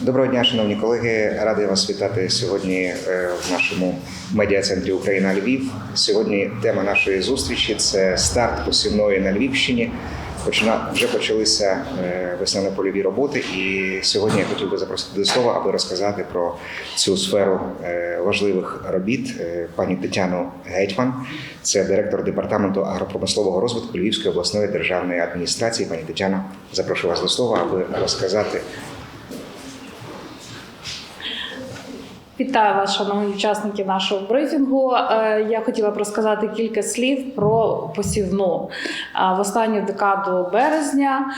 Доброго дня, шановні колеги. Радий вас вітати сьогодні е, в нашому медіа-центрі Україна Львів. Сьогодні тема нашої зустрічі це старт посівної на Львівщині. Почина вже почалися е, весняно-польові роботи, і сьогодні я хотів би запросити до слова, аби розказати про цю сферу е, важливих робіт пані Тетяну Гетьман. Це директор департаменту агропромислового розвитку Львівської обласної державної адміністрації. Пані Тетяно, запрошую вас до слова, аби розказати Вітаю вас, шановні учасники нашого брифінгу. Е, Я хотіла б розказати кілька слів про посівну. В останню декаду березня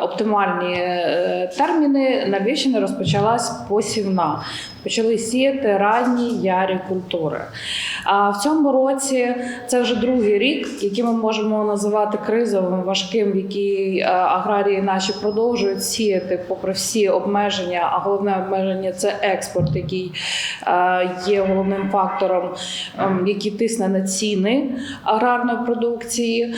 оптимальні е, терміни на Львівщині розпочалась посівна. Почали сіяти ранні ярі культури. А в цьому році це вже другий рік, який ми можемо називати кризовим, важким, в який е, аграрії наші продовжують сіяти попри всі обмеження. А головне обмеження це експорт, який е, є головним фактором, ем, який тисне на ціни аграрної продукції.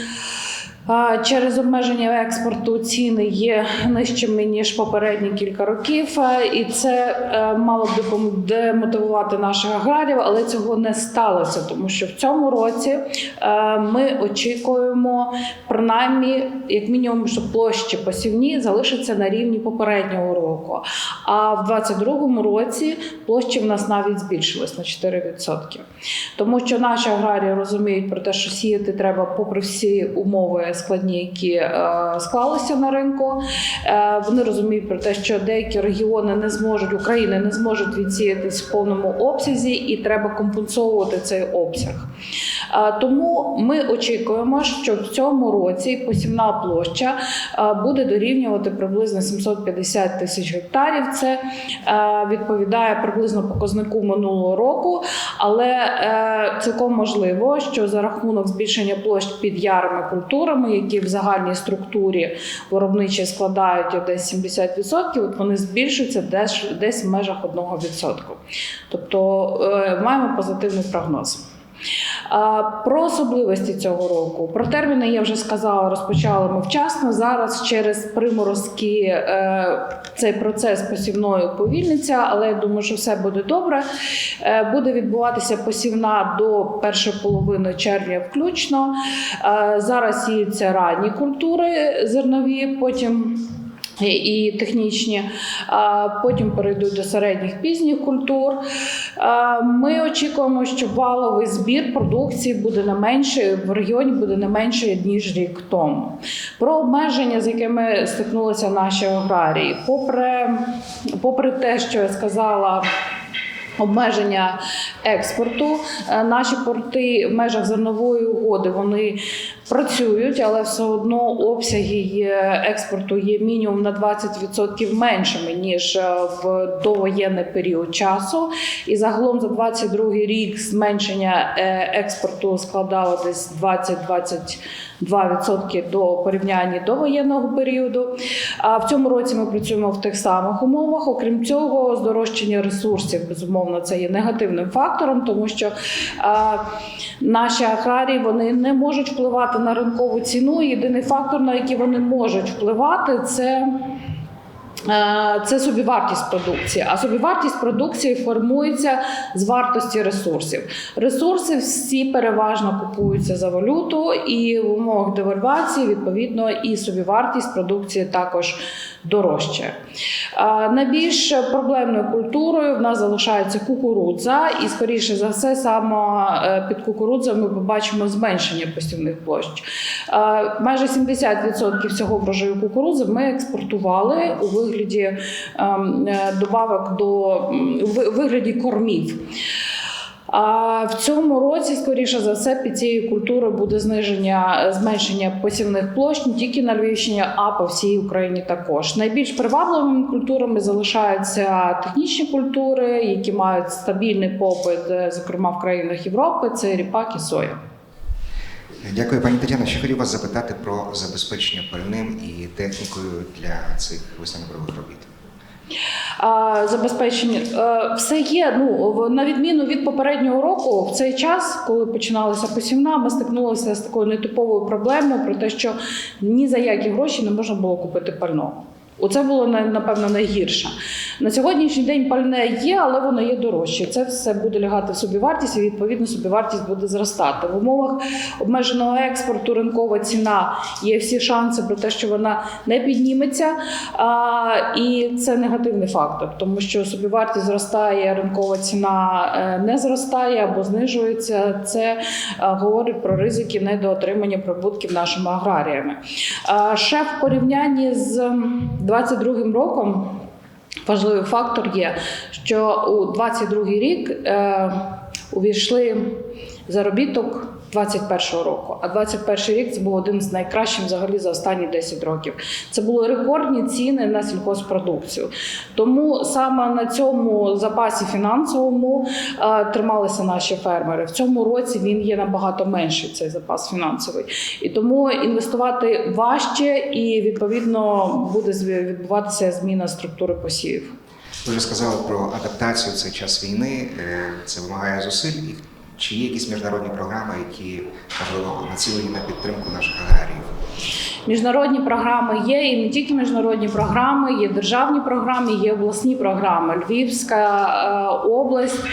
Через обмеження експорту ціни є нижчими ніж попередні кілька років, і це е, мало б демотивувати наших аграріїв, але цього не сталося, тому що в цьому році е, ми очікуємо принаймні, як мінімум, що площі посівні залишаться на рівні попереднього року. А в 2022 році площі в нас навіть збільшились на 4%. Тому що наші аграрії розуміють про те, що сіяти треба попри всі умови складні, які е, склалися на ринку. Е, вони розуміють про те, що деякі регіони не зможуть, України не зможуть відсіятись в повному обсязі, і треба компенсовувати цей обсяг. Е, Тому ми очікуємо, що в цьому році посівна площа буде дорівнювати приблизно 750 тисяч гектарів. Це відповідає приблизно показнику минулого року, але цілком можливо, що за рахунок збільшення площ під ярими культурами, які в загальній структурі виробничі складають десь 70%, от вони збільшуються десь, десь в межах 1%. Тобто е, маємо позитивний прогноз. Про особливості цього року. Про терміни я вже сказала, розпочали ми вчасно. Зараз через приморозки е, цей процес посівної уповільниться, але я думаю, що все буде добре. Е, буде відбуватися посівна до першої половини червня включно. Е, зараз сіються ранні культури зернові, потім і технічні, потім перейдуть до середніх пізніх культур. Ми очікуємо, що валовий збір продукції буде не менше в регіоні буде не менше ніж рік тому. Про обмеження, з якими стикнулися наші аграрії, попри, попри те, що я сказала. Обмеження експорту. Е, Наші порти в межах зернової угоди вони працюють, але все одно обсяги експорту є мінімум на 20% меншими ніж е, в довоєнний період часу. І загалом за 22 рік зменшення е, експорту складало десь 20-22% до порівняння до воєнного періоду. А в цьому році ми працюємо в тих самих умовах. Окрім цього, здорожчання ресурсів безумовно це є негативним фактором, тому що а, наші аграрії вони не можуть впливати на ринкову ціну. Єдиний фактор, на який вони можуть впливати, це. Е, Це собівартість продукції, а собівартість продукції формується з вартості ресурсів. Ресурси всі переважно купуються за валюту, і в умовах девальвації відповідно і собівартість продукції також дорожче. Е, Найбільш проблемною культурою в нас залишається кукурудза, і скоріше за все, саме е, під кукурудзою ми побачимо зменшення посівних площ. Майже 70% всього врожаю кукурудзи ми експортували у вигляді ем, е, добавок до вигляді кормів. А в цьому році, скоріше за все, під цією культурою буде зниження зменшення посівних площ не тільки на Львівщині, а по всій Україні також. Найбільш привабливими культурами залишаються технічні культури, які мають стабільний попит, е, зокрема в країнах Європи. Це ріпак і соя. Дякую, пані Тетяно. Ще хотів вас запитати про забезпечення пальним і технікою для цих весняно-польових робіт. Забезпечення е, все є. Ну на відміну від попереднього року, в цей час, коли починалася посівна, ми стикнулися з такою нетиповою проблемою про те, що ні за які гроші не можна було купити пального. Оце було напевно найгірше. На сьогоднішній день пальне є, але воно є дорожче. Це все буде лягати в собівартість, і відповідно собівартість буде зростати. В умовах обмеженого експорту ринкова ціна є всі шанси про те, що вона не підніметься. А, і це негативний фактор, тому що собівартість зростає, ринкова ціна е, не зростає або знижується. Це е, говорить про ризики недоотримання прибутків нашими аграріями. Ще в порівнянні з 22 роком. Важливий фактор є, що у 22 рік е, увійшли заробіток 21 року, а 21 рік це був один з найкращих взагалі за останні 10 років. Це були рекордні ціни на сільхозпродукцію. Тому саме на цьому запасі фінансовому трималися наші фермери. В цьому році він є набагато менший цей запас фінансовий, і тому інвестувати важче і відповідно буде відбуватися зміна структури посівів. Ви вже сказали про адаптацію в цей час війни. Е, Це вимагає зусиль. Чи є якісь міжнародні програми, які можливо націлені на підтримку наших аграріїв? Міжнародні програми є, і не тільки міжнародні програми, є державні програми, є обласні програми. Львівська е, область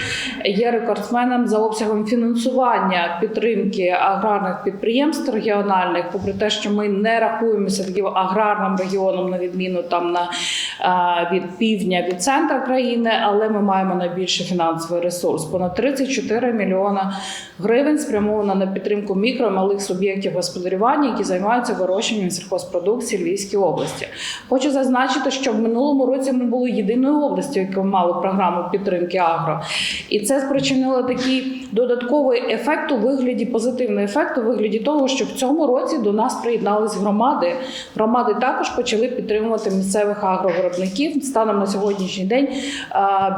є рекордсменом за обсягом фінансування підтримки аграрних підприємств регіональних, попри те, що ми не рахуємося таким аграрним регіоном, на відміну там на е, від півдня від центра країни, але ми маємо найбільший фінансовий ресурс. Понад 34 мільйона гривень спрямовано на підтримку мікро малих суб'єктів господарювання, які займаються вирощуванням сільхозпродукції Львівській області. Хочу зазначити, що в минулому році ми були єдиною областю, яка мала програму підтримки агро, і це спричинило такий додатковий ефект у вигляді позитивний ефект у вигляді того, що в цьому році до нас приєднались громади. Громади також почали підтримувати місцевих агровиробників. Станом на сьогоднішній день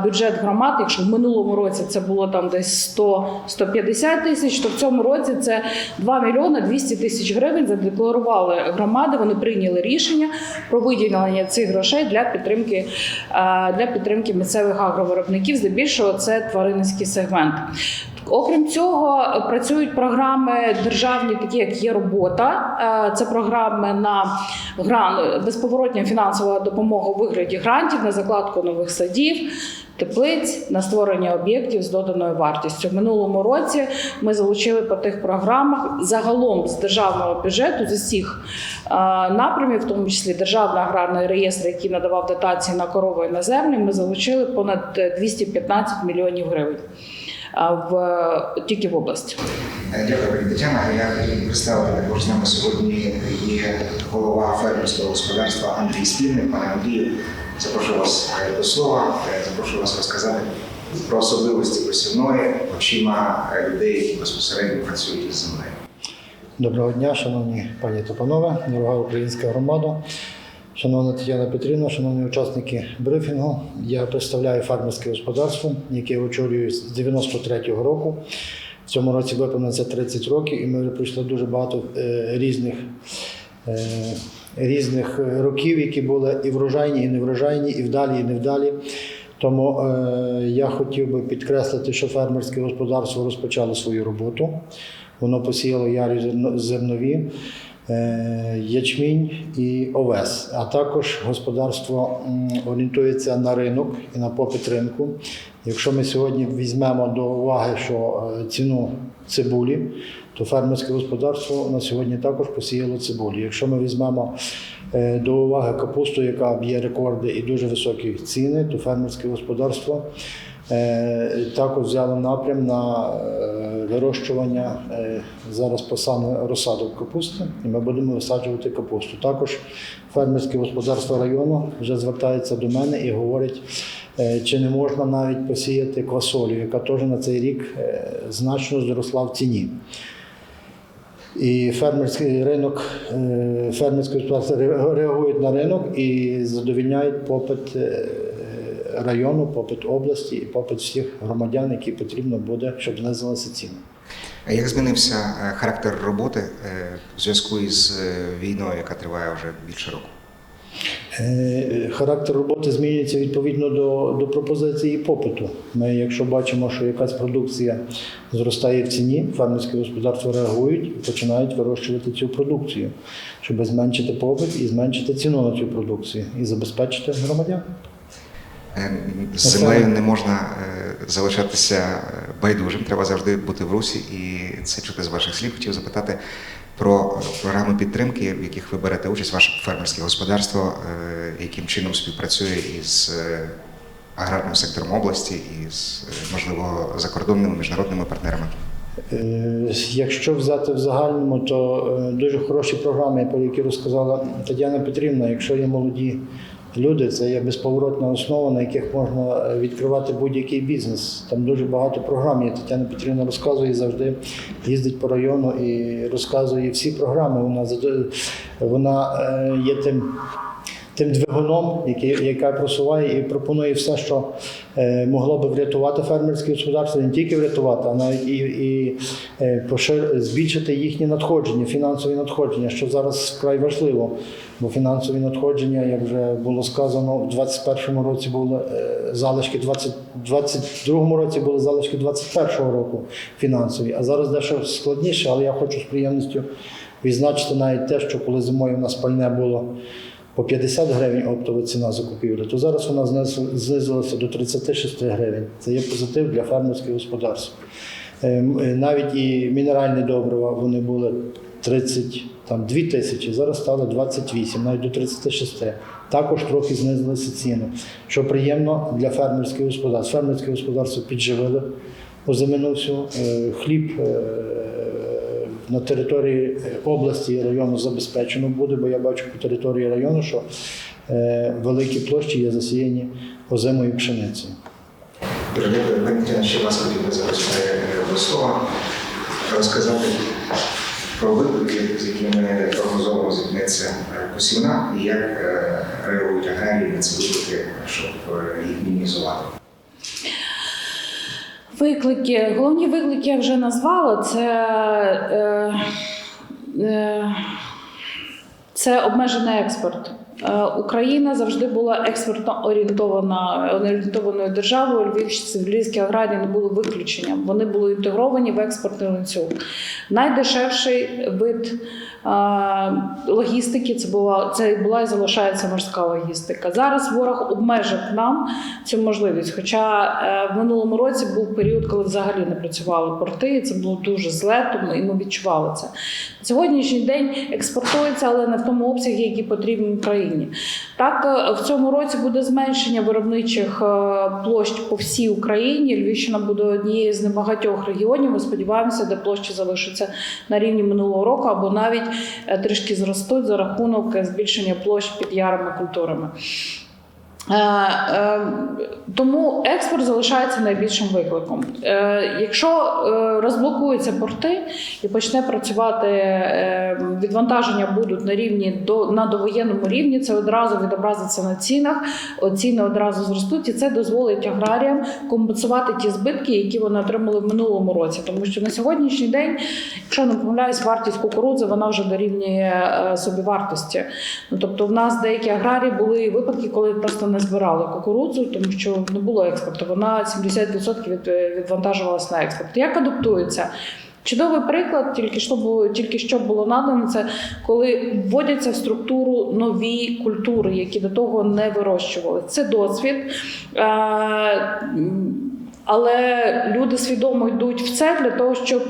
бюджет громад, якщо в минулому році це було там десь 100-150 тисяч, то в цьому році це 2 мільйони 200 тисяч гривень. Задекларували громади. Вони прийняли рішення про виділення цих грошей для підтримки для підтримки місцевих агровиробників. Здебільшого це тваринницький сегмент. Окрім цього, працюють програми державні, такі як є робота. Е, Це програми на гран безповоротня фінансова допомога у вигляді грантів на закладку нових садів. Теплиць на створення об'єктів з доданою вартістю в минулому році ми залучили по тих програмах загалом з державного бюджету з усіх е, напрямів, в тому числі державний аграрний реєстр, який надавав дотації на корову і на землю. Ми залучили понад е, 215 мільйонів гривень в тільки в області. Е, Дякую, пані Тетяна. Я хотів представити також з нами сьогодні є голова фермерського господарства Андрій Спільник. Пане Андрію, запрошую вас е, до слова. Е, Запрошую вас розказати про особливості посівної очима людей, які безпосередньо працюють із землею. Доброго дня, шановні пані та панове, дорога українська громада, шановна Тетяна Петрівна, шановні учасники брифінгу. Я представляю фермерське господарство, яке очолюю з 93-го року. В цьому році виповниться 30 років, і ми пройшли дуже багато е, різних, е, різних років, які були і врожайні, і неврожайні, і вдалі, і невдалі. Тому е, я хотів би підкреслити, що фермерське господарство розпочало свою роботу. Воно посіяло ярі зернові, ячмінь і овес. А також господарство орієнтується на ринок і на попит ринку. Якщо ми сьогодні візьмемо до уваги, що е, ціну цибулі, то фермерське господарство на сьогодні також посіяло цибулі. Якщо ми візьмемо е, до уваги капусту, яка б'є рекорди і дуже високі ціни, то фермерське господарство е, також взяло напрям на е, вирощування е, зараз посадимо розсадок капусти, і ми будемо висаджувати капусту. Також фермерське господарство району вже звертається до мене і говорить, е, чи не можна навіть посіяти квасолю, яка теж на цей рік е, значно зросла в ціні. І фермерський ринок, е, фермерські господарства реагують на ринок і задовільняють попит е, району, попит області і попит всіх громадян, які потрібно буде, щоб знизилися ціни. А Як змінився е, характер роботи е, в зв'язку із е, війною, яка триває вже більше року? Характер роботи змінюється відповідно до, до пропозиції і попиту. Ми, якщо бачимо, що якась продукція зростає в ціні, фермерські господарства реагують і починають вирощувати цю продукцію, щоб зменшити попит і зменшити ціну на цю продукцію і забезпечити громадян. Е, З землею не можна е, залишатися е, байдужим, треба завжди бути в русі, і це чути з ваших слів. Хотів запитати про програми підтримки, в яких ви берете участь, ваше фермерське господарство, яким чином співпрацює із аграрним сектором області і з можливо закордонними міжнародними партнерами. Якщо взяти в загальному, то дуже хороші програми, про які розказала Тетяна Петрівна. Якщо є молоді люди, це є безповоротна основа, на яких можна е, відкривати будь-який бізнес. Там дуже багато програм є. Тетяна Петрівна розказує завжди, їздить по району і розказує всі програми. Вона вона е, є тим тим двигуном, який, яка просуває і пропонує все, що е, могло би врятувати фермерське господарство, не тільки врятувати, а навіть і, і збільшити їхні надходження, фінансові надходження, що зараз вкрай важливо. Бо фінансові надходження, як вже було сказано, в 2021 році були е, залишки 20, 22 році були залишки 2021 року фінансові, а зараз дещо складніше, але я хочу з приємністю відзначити навіть те, що коли зимою у нас пальне було по 50 гривень оптова ціна закупівлі, то зараз вона знизилася до 36 гривень. Це є позитив для фермерських господарств. Е, е, Навіть і мінеральні добрива вони були 30, там 2 тисячі, зараз стало 28, навіть до 36. Також трохи знизилися ціни, що приємно для фермерських господарств. Фермерське господарство підживили озимину е, хліб на території області і району забезпечено буде, бо я бачу по території району, що великі площі є засіяні озимою пшеницею. Пані Тетяно, ще вас хотів би запросити е, до слова, розказати про виклики, з якими прогнозовано зіткнеться посівна, і як е, реагують аграрії на ці виклики, щоб е, їх мінімізувати. Виклики, головні виклики я вже назвала. Це, е, е, це обмежений експорт. Е, Україна завжди була експортно орієнтована орієнтованою державою. Львівщиці, львівські аграрії не були виключенням. Вони були інтегровані в експортний ланцюг. Найдешевший вид е, логістики це була це була і залишається морська логістика. Зараз ворог обмежив нам цю можливість. Хоча е, в минулому році був період, коли взагалі не працювали порти, і це було дуже зле, тому і ми відчували це. Сьогоднішній день експортується, але не в тому обсязі, який потрібен Україні. Так, е, в цьому році буде зменшення виробничих е, площ по всій Україні. Львівщина буде однією з небагатьох регіонів. Ми сподіваємося, де площі залишаться на рівні минулого року, або навіть е, трішки зростуть за рахунок збільшення площ під ярими культурами. Е, е, Тому експорт залишається найбільшим викликом. Е, Якщо розблокуються порти і почне працювати відвантаження будуть на рівні до на довоєнному рівні, це одразу відобразиться на цінах. Ціни одразу зростуть, і це дозволить аграріям компенсувати ті збитки, які вони отримали в минулому році. Тому що на сьогоднішній день, якщо не помиляюсь, вартість кукурудзи вона вже дорівнює собівартості. Ну тобто, в нас деякі аграрії були випадки, коли просто не збирали кукурудзу, тому що не було експорту. Вона 70% від, відвантажувалась на експорт. Як адаптується? Чудовий приклад, тільки що було тільки що було надано, це коли вводяться в структуру нові культури, які до того не вирощували. Це досвід. Але люди свідомо йдуть в це для того, щоб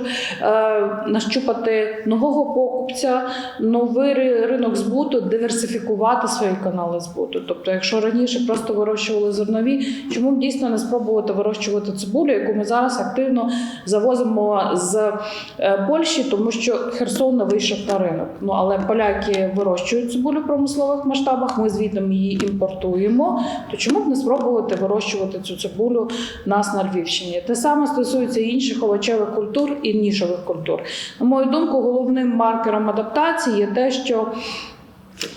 е, нащупати нового покупця, новий ринок збуту, диверсифікувати свої канали збуту. Тобто, якщо раніше просто вирощували зернові, чому б дійсно не спробувати вирощувати цибулю, яку ми зараз активно завозимо з е, Польщі, тому що Херсон не вийшов на ринок. Ну але поляки вирощують цибулю в промислових масштабах. Ми звідти її імпортуємо. То чому б не спробувати вирощувати цю цибулю нас на Львівщині? Те саме стосується інших овочевих культур і нішових культур. На мою думку, головним маркером адаптації є те, що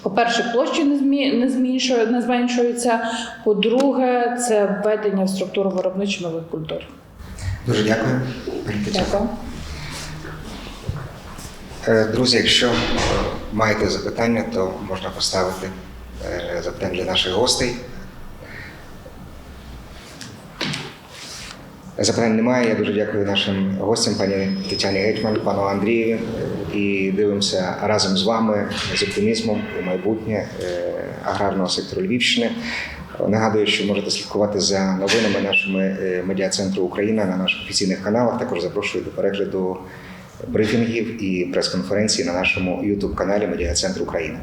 по-перше, площі не змі- не зменшуються. По-друге, це введення в структуру виробничо нових культур. Дуже дякую. Дякую. Е, Друзі, якщо е, маєте запитання, то можна поставити е, запитань для наших гостей. Запитань немає. Я дуже дякую нашим гостям, пані Тетяні Гетьман, пану Андрію. І дивимося разом з вами з оптимізмом у майбутнє е, аграрного сектору Львівщини. Нагадую, що можете слідкувати за новинами нашими е, медіа-центру Україна на наших офіційних каналах. Також запрошую до перегляду брифінгів і прес-конференцій на нашому youtube каналі Медіа-центр Україна.